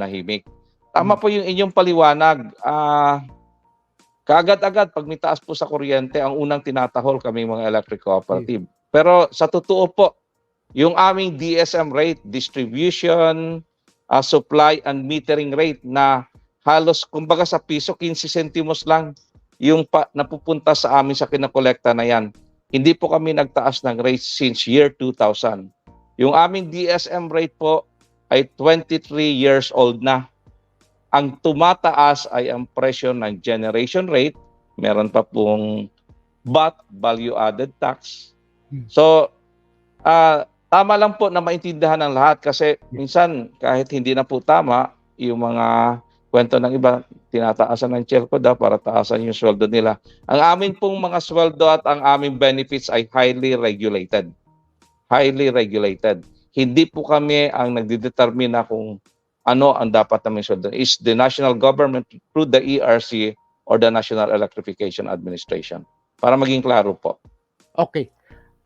nahimik. Tama po yung inyong paliwanag. Ah, kaagad-agad pag may taas po sa kuryente, ang unang tinatahol kami mga electric cooperative. Pero sa totoo po, yung aming DSM rate, distribution, ah, supply and metering rate na halos kumbaga sa piso 15 sentimos lang yung pa, napupunta sa amin sa kinakolekta na yan. Hindi po kami nagtaas ng rate since year 2000. Yung aming DSM rate po ay 23 years old na. Ang tumataas ay ang presyo ng generation rate. Meron pa pong VAT, value added tax. Hmm. So, ah, tama lang po na maintindihan ng lahat kasi minsan kahit hindi na po tama yung mga kwento ng iba, tinataasan ng chair ko daw para taasan yung sweldo nila. Ang amin pong mga sweldo at ang aming benefits ay highly regulated. Highly regulated. Hindi po kami ang nagdidetermina kung ano ang dapat namin sweldo. Is the national government through the ERC or the National Electrification Administration. Para maging klaro po. Okay.